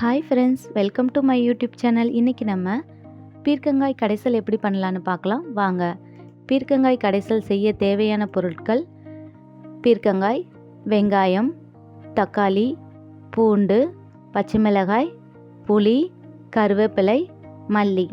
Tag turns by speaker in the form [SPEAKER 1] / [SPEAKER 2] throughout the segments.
[SPEAKER 1] Hi friends welcome to my YouTube channel இன்றைக்கி நம்ம பீர்க்கங்காய் கடைசல் எப்படி பண்ணலான்னு பார்க்கலாம். வாங்க. பீர்க்கங்காய் கடைசல் செய்ய தேவையான பொருட்கள் பீர்க்கங்காய் வெங்காயம் தக்காளி பூண்டு பச்சை மிளகாய் புளி கருவேப்பிலை மல்லி.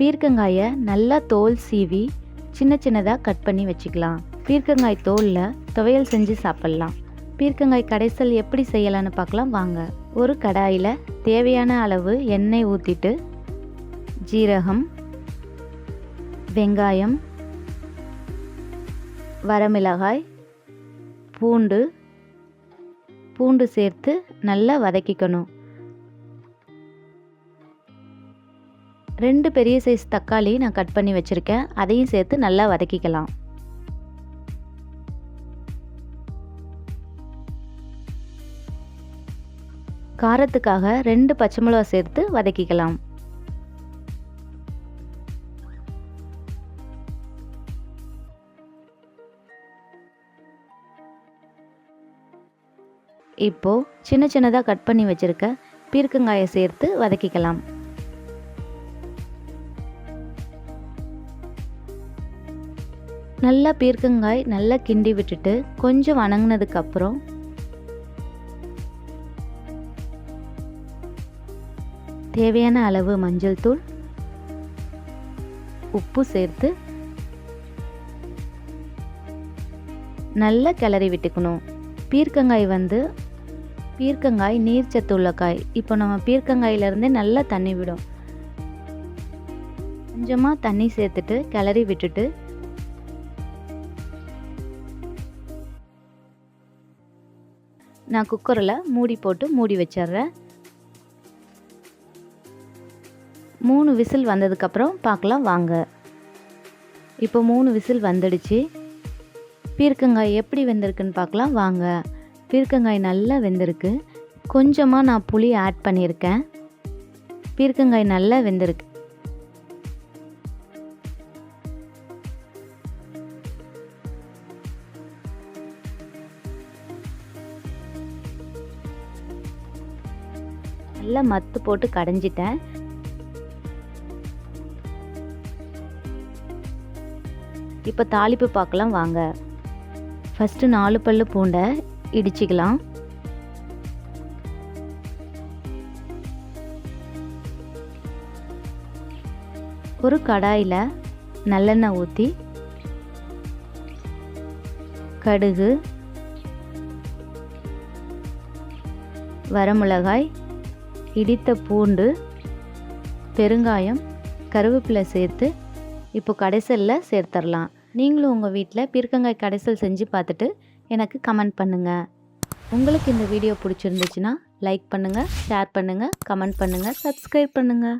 [SPEAKER 1] பீர்க்கங்காயை நல்லா தோல் சீவி சின்ன சின்னதாக கட் பண்ணி வச்சுக்கலாம். பீர்க்கங்காய் தோலில் துவையல் செஞ்சு சாப்பிட்லாம். பீர்க்கங்காய் கடைசல் எப்படி செய்யலான்னு பார்க்கலாம். வாங்க. ஒரு கடாயில் தேவையான அளவு எண்ணெய் ஊற்றிட்டு ஜீரகம் வெங்காயம் வரமிளகாய் பூண்டு பூண்டு சேர்த்து நல்லா வதக்கிக்கணும். ரெண்டு பெரிய சைஸ் தக்காளி நான் கட் பண்ணி வச்சுருக்கேன். அதையும் சேர்த்து நல்லா வதக்கிக்கலாம். காரத்துக்காக ரெண்டு பச்சை மிளகா சேர்த்து வதக்கிக்கலாம். இப்போ சின்ன சின்னதாக கட் பண்ணி வச்சிருக்க பீர்க்கங்காயை சேர்த்து வதக்கிக்கலாம். நல்லா பீர்க்கங்காய் நல்லா கிண்டி விட்டுட்டு கொஞ்சம் வணங்கினதுக்கப்புறம் தேவையான அளவு மஞ்சள் தூள் உப்பு சேர்த்து நல்லா கிளறி விட்டுக்கணும். பீர்க்கங்காய் வந்து பீர்க்கங்காய் நீர்ச்சத்து உள்ள காய் இப்போ நம்ம பீர்க்கங்காயிலேருந்தே நல்லா தண்ணி விடும். கொஞ்சமாக தண்ணி சேர்த்துட்டு கிளறி விட்டுட்டு நான் குக்கரில் மூடி போட்டு மூடி வச்சிட்றேன். மூணு விசில் வந்ததுக்கப்புறம் பார்க்கலாம் வாங்க. இப்போ மூணு விசில் வந்துடுச்சு. பீர்க்கங்காய் எப்படி வெந்திருக்குன்னு பார்க்கலாம் வாங்க. பீர்க்கங்காய் நல்லா வெந்திருக்கு. கொஞ்சமாக நான் புளி ஆட் பண்ணியிருக்கேன். பீர்க்கங்காய் நல்லா வெந்திருக்கு. நல்லா மத்து போட்டு கடைஞ்சிட்டேன். இப்போ தாளிப்பு பார்க்கலாம் வாங்க. ஃபஸ்ட்டு நாலு பல்லு பூண்டை இடிச்சிக்கலாம். ஒரு கடாயில் நல்லெண்ணெய் ஊற்றி கடுகு வரமிளகாய் இடித்த பூண்டு பெருங்காயம் கருவேப்பிலை சேர்த்து இப்போ கடைசலில் சேர்த்துடலாம் நீங்களும் உங்கள் வீட்டில் பீர்க்கங்காய் கடைசல் செஞ்சு பார்த்துட்டு எனக்கு கமெண்ட் பண்ணுங்கள் உங்களுக்கு இந்த வீடியோ பிடிச்சிருந்துச்சுன்னா லைக் பண்ணுங்கள் ஷேர் பண்ணுங்கள் கமெண்ட் பண்ணுங்கள் சப்ஸ்கிரைப் பண்ணுங்கள்